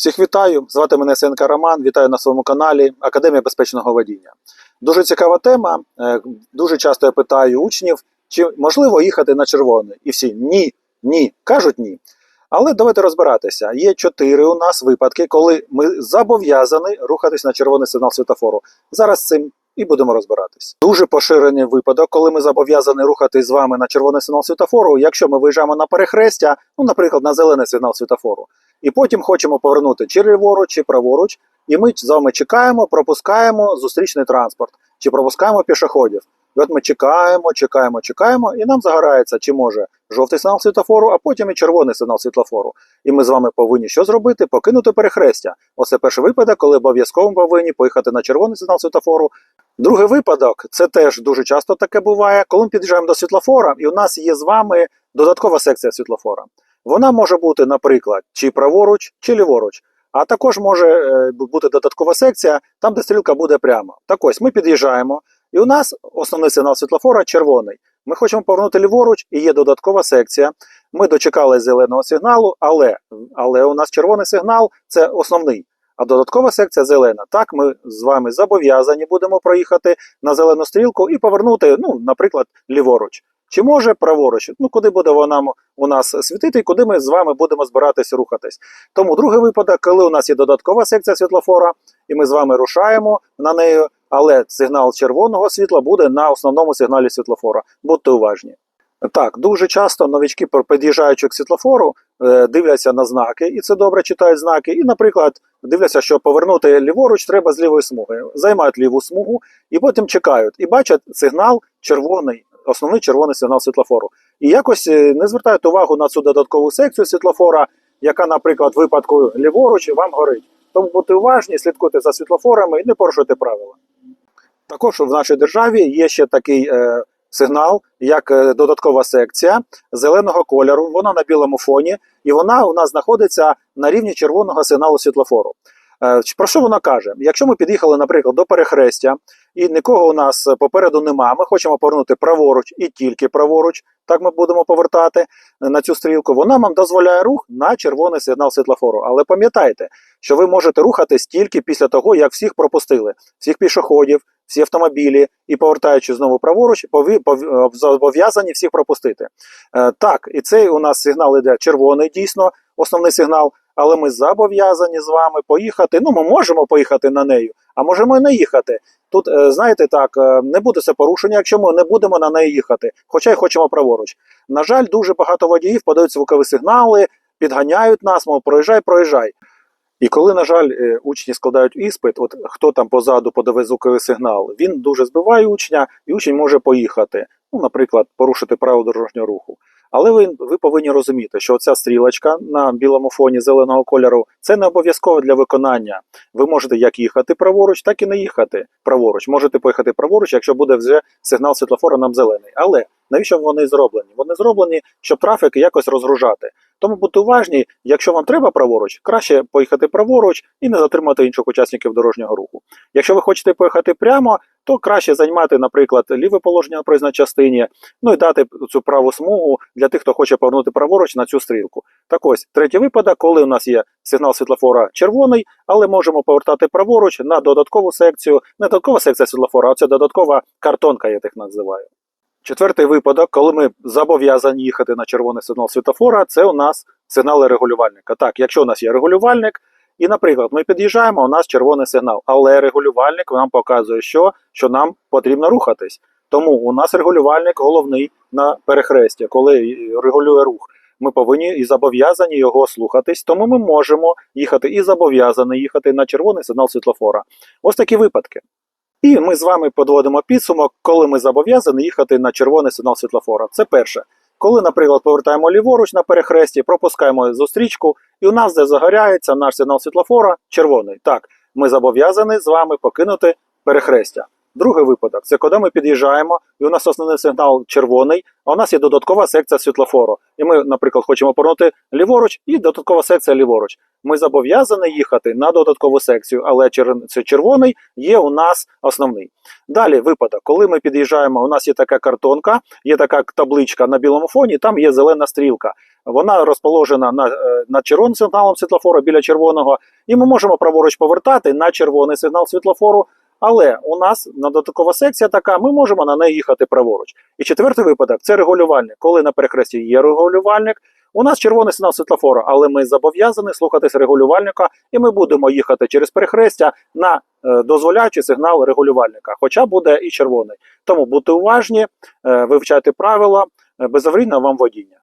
Всіх вітаю! Звати мене Сенка Роман. Вітаю на своєму каналі Академія безпечного водіння. Дуже цікава тема. Е, Дуже часто я питаю учнів, чи можливо їхати на червоний. І всі ні, ні, кажуть ні. Але давайте розбиратися. Є чотири у нас випадки, коли ми зобов'язані рухатись на червоний сигнал світофору. Зараз цим і будемо розбиратись. Дуже поширений випадок, коли ми зобов'язані рухатись з вами на червоний сигнал світофору, якщо ми виїжджаємо на перехрестя, ну, наприклад, на зелений сигнал світофору. І потім хочемо повернути чи ліворуч, чи праворуч, і ми з вами чекаємо, пропускаємо зустрічний транспорт, чи пропускаємо пішоходів. І от ми чекаємо, чекаємо, чекаємо, і нам загорається, чи може жовтий сигнал світлофору, а потім і червоний сигнал світлофору. І ми з вами повинні що зробити? Покинути перехрестя. Оце перший випадок, коли обов'язково повинні поїхати на червоний сигнал світлофору. Другий випадок це теж дуже часто таке буває, коли ми під'їжджаємо до світлофора, і у нас є з вами додаткова секція світлофора. Вона може бути, наприклад, чи праворуч, чи ліворуч. А також може е, бути додаткова секція, там, де стрілка буде прямо. Так ось ми під'їжджаємо, і у нас основний сигнал світлофора червоний. Ми хочемо повернути ліворуч, і є додаткова секція. Ми дочекали зеленого сигналу, але, але у нас червоний сигнал це основний. А додаткова секція зелена. Так, ми з вами зобов'язані будемо проїхати на зелену стрілку і повернути, ну, наприклад, ліворуч. Чи може праворуч? Ну, куди буде вона у нас світити, і куди ми з вами будемо збиратися рухатись. Тому другий випадок, коли у нас є додаткова секція світлофора, і ми з вами рушаємо на неї, але сигнал червоного світла буде на основному сигналі світлофора. Будьте уважні. Так, дуже часто новички, пр- під'їжджаючи к світлофору, е, дивляться на знаки, і це добре читають знаки. І, наприклад, дивляться, що повернути ліворуч треба з лівої смуги. Займають ліву смугу і потім чекають. І бачать сигнал червоний, основний червоний сигнал світлофору. І якось е, не звертають увагу на цю додаткову секцію світлофора, яка, наприклад, в випадку ліворуч вам горить. Тому будьте уважні, слідкуйте за світлофорами і не порушуйте правила. Також в нашій державі є ще такий е, сигнал, як е, додаткова секція зеленого кольору. Вона на білому фоні, і вона у нас знаходиться на рівні червоного сигналу світлофору. Е, Про що вона каже? Якщо ми під'їхали, наприклад, до перехрестя, і нікого у нас попереду нема, ми хочемо повернути праворуч і тільки праворуч, так ми будемо повертати на цю стрілку. Вона нам дозволяє рух на червоний сигнал світлофору. Але пам'ятайте, що ви можете рухатись тільки після того, як всіх пропустили, всіх пішоходів, всі автомобілі, і повертаючи знову праворуч, е, зобов'язані всіх пропустити. Е, Так, і цей у нас сигнал іде червоний, дійсно, основний сигнал. Але ми зобов'язані з вами поїхати. Ну, ми можемо поїхати на неї, а можемо і не їхати. Тут, е, знаєте, так, е, не буде це порушення, якщо ми не будемо на неї їхати, хоча й хочемо праворуч. На жаль, дуже багато водіїв подають звукові сигнали, підганяють нас, мов проїжджай, проїжджай. І коли, на жаль, е, учні складають іспит, от хто там позаду подаве звуковий сигнал, він дуже збиває учня, і учень може поїхати. Ну, наприклад, порушити правила дорожнього руху. Але ви, ви повинні розуміти, що ця стрілочка на білому фоні зеленого кольору це не обов'язково для виконання. Ви можете як їхати праворуч, так і не їхати праворуч. Можете поїхати праворуч, якщо буде вже сигнал світлофора нам зелений. Але навіщо вони зроблені? Вони зроблені, щоб трафік якось розгружати. Тому будьте уважні, якщо вам треба праворуч, краще поїхати праворуч і не затримати інших учасників дорожнього руху. Якщо ви хочете поїхати прямо, то краще займати, наприклад, ліве положення на проїзній частині, ну і дати цю праву смугу для тих, хто хоче повернути праворуч на цю стрілку. Так ось, третій випадок, коли у нас є сигнал світлофора червоний, але можемо повертати праворуч на додаткову секцію, не додаткова секція світлофора, а це додаткова картонка, я так називаю. Четвертий випадок, коли ми зобов'язані їхати на червоний сигнал світлофора, це у нас сигнали регулювальника. Так, якщо у нас є регулювальник, і, наприклад, ми під'їжджаємо, у нас червоний сигнал, але регулювальник нам показує, що, що нам потрібно рухатись. Тому у нас регулювальник головний на перехресті, коли регулює рух. Ми повинні і зобов'язані його слухатись, тому ми можемо їхати і зобов'язані їхати на червоний сигнал світлофора. Ось такі випадки. І ми з вами подводимо підсумок, коли ми зобов'язані їхати на червоний сигнал світлофора. Це перше. Коли, наприклад, повертаємо ліворуч на перехресті, пропускаємо зустрічку, і у нас де загоряється наш сигнал світлофора червоний. Так, ми зобов'язані з вами покинути перехрестя. Другий випадок це коли ми під'їжджаємо, і у нас основний сигнал червоний, а у нас є додаткова секція світлофору. І ми, наприклад, хочемо повернути ліворуч, і додаткова секція ліворуч. Ми зобов'язані їхати на додаткову секцію, але це червоний є у нас основний. Далі випадок, коли ми під'їжджаємо, у нас є така картонка, є така табличка на білому фоні, там є зелена стрілка. Вона розположена на, е, над червоним сигналом світлофору біля червоного, і ми можемо праворуч повертати на червоний сигнал світлофору. Але у нас на додаткова секція така, ми можемо на неї їхати праворуч. І четвертий випадок це регулювальник. Коли на перехресті є регулювальник, у нас червоний сигнал світлофору, але ми зобов'язані слухатись регулювальника, і ми будемо їхати через перехрестя на е, дозволяючий сигнал регулювальника, хоча буде і червоний. Тому будьте уважні, е, вивчайте правила, е, безаврійного вам водіння.